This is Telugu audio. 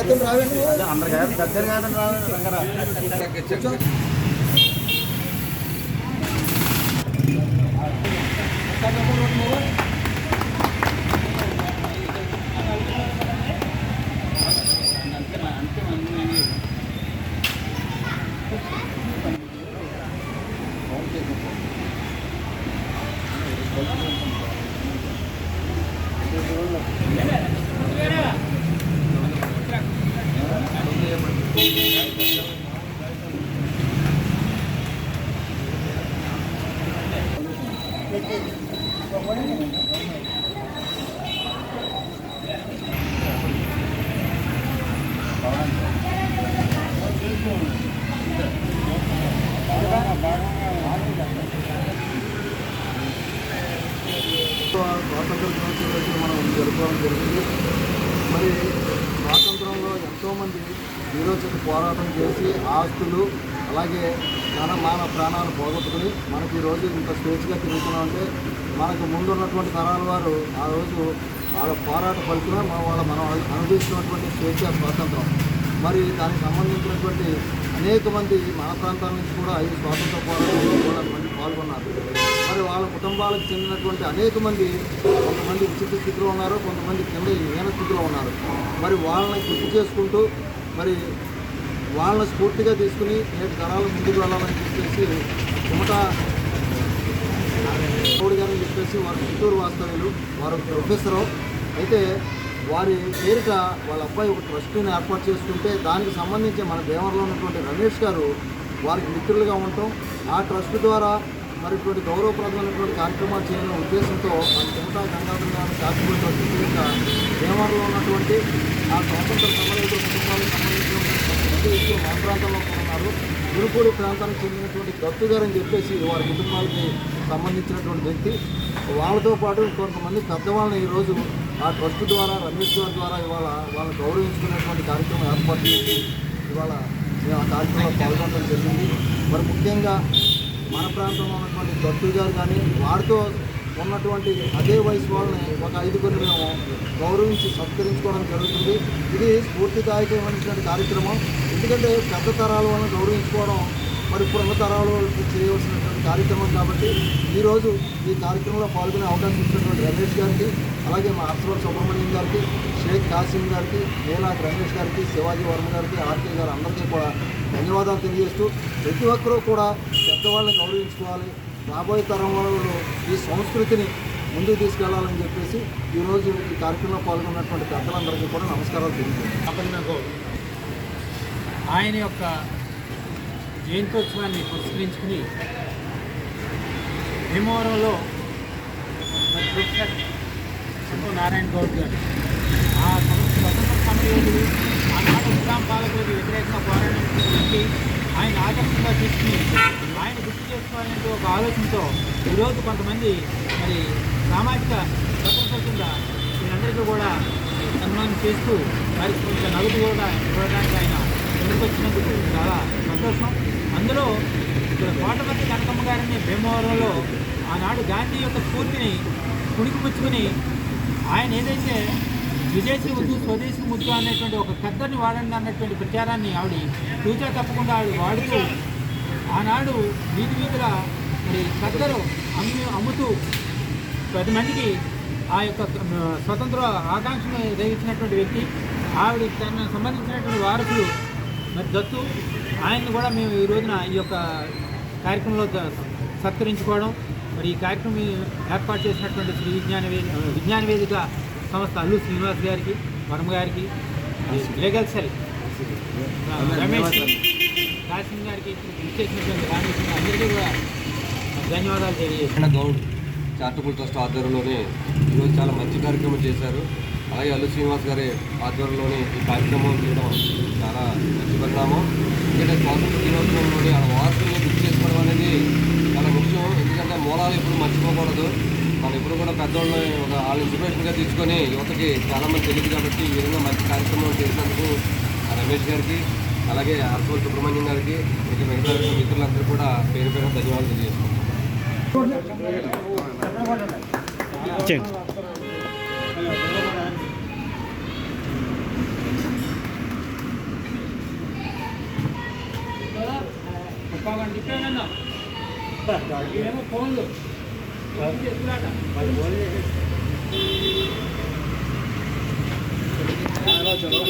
గద్దెలు స్వాతంత్ర దినోత్సవం రోజు మనం జరుపుకోవడం జరిగింది మరి మంది ఎంతోమంది పోరాటం చేసి ఆస్తులు అలాగే మన మాన ప్రాణాలు పోగొట్టుకుని మనకి ఈరోజు ఇంత స్వేచ్ఛగా తిరుగుతున్నామంటే మనకు ముందు ఉన్నటువంటి తరాల వారు ఆ రోజు వాళ్ళ పోరాట ఫలితమే మన వాళ్ళ మనం అనుభవిస్తున్నటువంటి స్వేచ్ఛ స్వాతంత్రం. మరి దానికి సంబంధించినటువంటి అనేక మంది మన ప్రాంతాల నుంచి కూడా ఈ స్వాతంత్ర పోరాటంలో కూడా పాల్గొన్నారు. మరి వాళ్ళ కుటుంబాలకు చెందినటువంటి అనేక మంది కొంతమంది ఉచిత స్థితిలో ఉన్నారు కొంతమంది కింద హీన స్థితిలో ఉన్నారు. మరి వాళ్ళని గుర్తు చేసుకుంటూ మరి వాళ్ళని స్ఫూర్తిగా తీసుకుని నేటి తరాలు ముందుకు వెళ్ళాలని చెప్పేసి చెమట గౌడ్ గారని చెప్పేసి వారు చిత్తూరు వాస్తవ్యులు వారు ప్రొఫెసరు. అయితే వారి పేరిట వాళ్ళ అబ్బాయి ఒక ట్రస్ట్ని ఏర్పాటు చేసుకుంటే దానికి సంబంధించి మన దేవరలో ఉన్నటువంటి రమేష్ గారు వారికి మిత్రులుగా ఉండటం ఆ ట్రస్ట్ ద్వారా మరి ఇటువంటి గౌరవప్రదమైనటువంటి కార్యక్రమాలు చేయడం ఉద్దేశంతో ఆ చెమటా గంగాధర గారి చారిటబుల్ ట్రస్ట్ పేరిట ఉన్నటువంటి ఆ స్వాతంత్ర సమరయుడు కుటుంబాలకు సంబంధించినటువంటి పెద్ద మా ప్రాంతంలో ఉన్నారు. గురుపూడి ప్రాంతానికి చెందినటువంటి దత్తు గారు అని చెప్పేసి వారి కుటుంబాలకి సంబంధించినటువంటి వ్యక్తి. వాళ్ళతో పాటు కొంతమంది పెద్దవాళ్ళని ఈరోజు ఆ ట్రస్ట్ ద్వారా రమేష్ గారి ద్వారా ఇవాళ వాళ్ళని గౌరవించుకునేటువంటి కార్యక్రమం ఏర్పాటు చేసి ఇవాళ మేము ఆ కార్యక్రమంలో పాల్గొనడం జరిగింది. మరి ముఖ్యంగా మన ప్రాంతంలో ఉన్నటువంటి దత్తు గారు కానీ వారితో ఉన్నటువంటి అదే వయసు వాళ్ళని ఒక ఐదుగురిని మేము గౌరవించి సత్కరించుకోవడం జరుగుతుంది. ఇది స్ఫూర్తిదాయకమైనటువంటి కార్యక్రమం. ఎందుకంటే పెద్ద తరాల వాళ్ళని గౌరవించుకోవడం మరి ఇప్పుడున్న తరాల వాళ్ళకి చేయవలసినటువంటి కార్యక్రమం కాబట్టి ఈరోజు ఈ కార్యక్రమంలో పాల్గొనే అవకాశం ఇచ్చినటువంటి రమేష్ గారికి అలాగే మా అర్సవర్ సుబ్రహ్మణ్యం గారికి షేక్ కాసిం గారికి నీలాక్ రమేష్ గారికి శివాజీ వర్మ గారికి ఆర్కే గారు అందరికీ కూడా ధన్యవాదాలు తెలియజేస్తూ ప్రతి ఒక్కరూ కూడా పెద్దవాళ్ళని గౌరవించుకోవాలి. రాబోయే తరం వాళ్ళు ఈ సంస్కృతిని ముందుకు తీసుకెళ్ళాలని చెప్పేసి ఈరోజు ఈ కార్యక్రమంలో పాల్గొన్నటువంటి పెద్దలందరికీ కూడా నమస్కారాలు తెలియజేస్తాను ఆయన యొక్క జయంతోత్సవాన్ని పురస్కరించుకుని భీమవరంలో ప్రొఫెసర్ శంభు నారాయణ గౌడ్ గారు ఆ స్వతంత్ర సమరయోధులు ఆనాడు ఇస్లాం పాలకులకు వ్యతిరేకంగా పోరాడడానికి ఆయన ఆదర్శంగా తీసుకుని ఆయన గుర్తు చేసుకోవాలనే ఒక ఆలోచనతో ఈరోజు కొంతమంది మరి సామాజిక స్వతంత్ర కింద వీళ్ళందరికీ కూడా సన్మానం చేస్తూ వారికి కొంత నగదు కూడా ఇవ్వడానికి ఆయన ముందుకు వచ్చినందుకు చాలా సంతోషం. అందులో ఇక్కడ కోటపతి కనకమ్మ గారిని భీమవరంలో ఆనాడు గాంధీ యొక్క స్ఫూర్తిని పుణికిపుచ్చుకుని ఆయన ఏదైతే విదేశీ ముద్దు స్వదేశీ ముద్దు అనేటువంటి ఒక కద్దరిని వాడండి అన్నటువంటి ప్రచారాన్ని ఆవిడ తూచా తప్పకుండా ఆవిడ వాడుతూ ఆనాడు వీధి వీధుల మరి కద్దరు అమ్మి అమ్ముతూ పది మందికి ఆ యొక్క స్వతంత్ర ఆకాంక్షను రేగించినటువంటి వ్యక్తి. ఆవిడ తన సంబంధించినటువంటి వారసులు మరి దత్తు ఆయన్ని కూడా మేము ఈ రోజున ఈ యొక్క కార్యక్రమంలో సత్కరించుకోవడం మరి ఈ కార్యక్రమం ఏర్పాటు చేసినటువంటి శ్రీ విజ్ఞాన విజ్ఞానవేదిక విజ్ఞాన వేదిక సంస్థ అల్లు శ్రీనివాస్ గారికి వర్మ గారికి లీగల్ సెల్ రమేష్ కాసిం గారికి ఇచ్చేసినటువంటి అందరికీ కూడా ధన్యవాదాలు తెలియజేస్తాను గౌడ్ చారిటబుల్ ట్రస్ట్ ఆధ్వర్యంలోనే ఈరోజు చాలా మంచి కార్యక్రమం చేశారు. అలాగే అల్లు శ్రీనివాస్ గారి ఆధ్వర్యంలోని ఈ కార్యక్రమం చేయడం చాలా మంచి పరిణామం. ఎందుకంటే స్వాతంత్ర దినోత్సవంలోని ఆ వార్తల్ని గుర్తు చేసుకోవడం అనేది చాలా ముఖ్యం. ఎందుకంటే మూలాలు ఎప్పుడు మర్చిపోకూడదు. మనం ఎప్పుడు కూడా పెద్దవాళ్ళని ఒక వాళ్ళు ఇన్స్పిరేషన్గా తీసుకొని యువతకి చాలామంది తెలియదు కాబట్టి ఈ విధంగా మంచి కార్యక్రమం చేసినందుకు రమేష్ గారికి అలాగే ఆర్సోల్ సుబ్రహ్మణ్యం గారికి ఇంకా మిగతా మిత్రులందరూ కూడా పేరు పేరు ధన్యవాదాలు తెలియజేసుకుంటున్నాం చెప్పానన్నా ఇదేమో ఫోన్లు ఫోన్లు చలో, చలో.